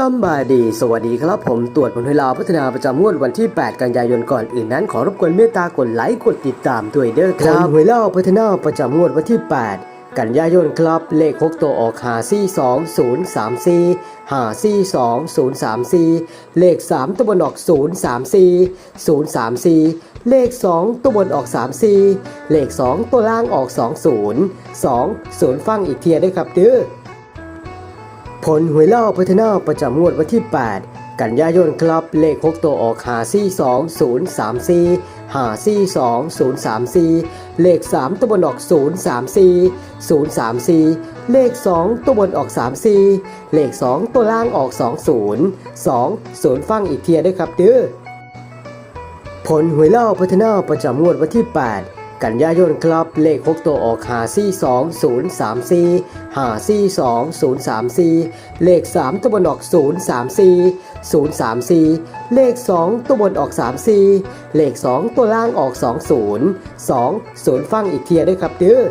จำบายดี สวัสดีครับผมตรวจผลเวลาพัฒนาประจำงวดวันที่ 8 กันยายนก่อนอื่นนั้น ขอรบกวนเมตตากดไลค์กดติดตามด้วยเด้อครับผลหวลาพัฒนาประจำงวดวันที่ 8 กันยายนครับ เลข 6 ตัวออกหาซี่2 0 3 4หาซี่2 0 3 4เลข 3 ตัวบนออก0 3 4 0 3 4เลข 2 ตัวบนออก 3 4 เลข 2 ตัวล่างออก 2 0 2 0 ฟังอีกเทียด้วยครับเด้อ ผลหวยเล่าพัฒนาประจำงวดวันที่ 8 กันยายนครับเลข 6 ตัวออกหาซี่2 0 3 4หาซี่2 0 3 4เลข 3 ตัวบนออก0 3 4 0 3 4เลข 2 ตัวบนออก3 4เลข 2 ตัวล่างออก 2 0 2 0 ฟังอีกเทียด้วยครับเด้อผลหวยเล่าพัฒนาประจำงวดวันที่ 8 กันยายนครับเลข 6 ตัวออกหาซี่2 0 3 4หาซี่2 0 3 4เลข 3 ตัวบนออก0 3 4 0 3 4เลข 2 ตัวบนออก3 4เลข 2 ตัวล่างออก2 0 2 0ฟังอีกเทียด้วยครับเด้อ